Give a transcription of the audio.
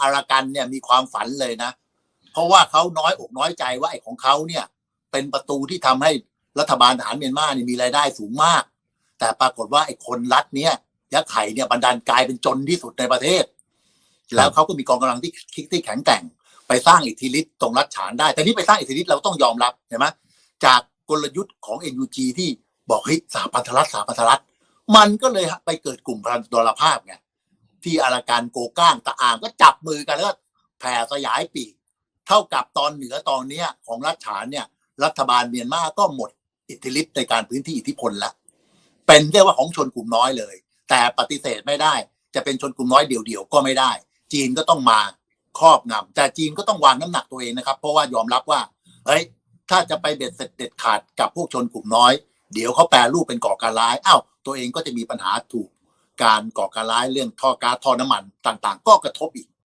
อารากันเนี่ยมีความฝันเลยนะ เพราะว่าเขาน้อยอกน้อยใจว่าไอ้ของเขาเนี่ย เป็นประตูที่ทำให้รัฐบาลทหารเมียนมาเนี่ยมีรายได้สูงมาก แต่ปรากฏว่าไอ้คนรัฐเนี่ยยักษ์ไข่เนี่ยบันดาลกลายเป็นจนที่สุดในประเทศ แล้วเขาก็มีกองกำลังที่คิดที่แข็งแกร่ง ไปสร้างอิทธิฤทธิ์ตรงรัฐฉานได้ แต่นี่ไปสร้างอิทธิฤทธิ์เราต้องยอมรับเห็นไหมจากกลยุทธ์ของ NUG ที่บอกเฮ้ยสหพันธรัฐสหพันธรัฐมันก็เลยไปเกิดกลุ่มพลันธรภาพไง ที่อาราการโกก้างตะอางก็จับมือกันแล้วก็แผ่สยายปีก เท่ากับตอนเหนือตอนเนี้ยของรัฐฉานเนี่ย รัฐบาลเมียนมาก็หมดอิทธิฤทธิ์ในการพื้นที่อิทธิพลแล้วเป็นเรียกว่าของชนกลุ่มน้อยเลย แต่ปฏิเสธไม่ได้ จะเป็นชนกลุ่มน้อยเดี่ยวๆก็ไม่ได้ จีนก็ต้องมาครอบงำแต่จีนก็ต้องวางน้ำหนักตัวเองนะครับ เพราะว่ายอมรับว่าเฮ้ยถ้าจะไปเบ็ดเสร็จเด็ดขาดกับพวกชนกลุ่มน้อย เดี๋ยวเขาแปรรูปเป็นก่อการร้ายอ้าวตัวเองก็จะมีปัญหาถูก การก่อการร้ายเรื่องท่อก๊าซท่อน้ำมันต่าง ๆ ก็กระทบอีก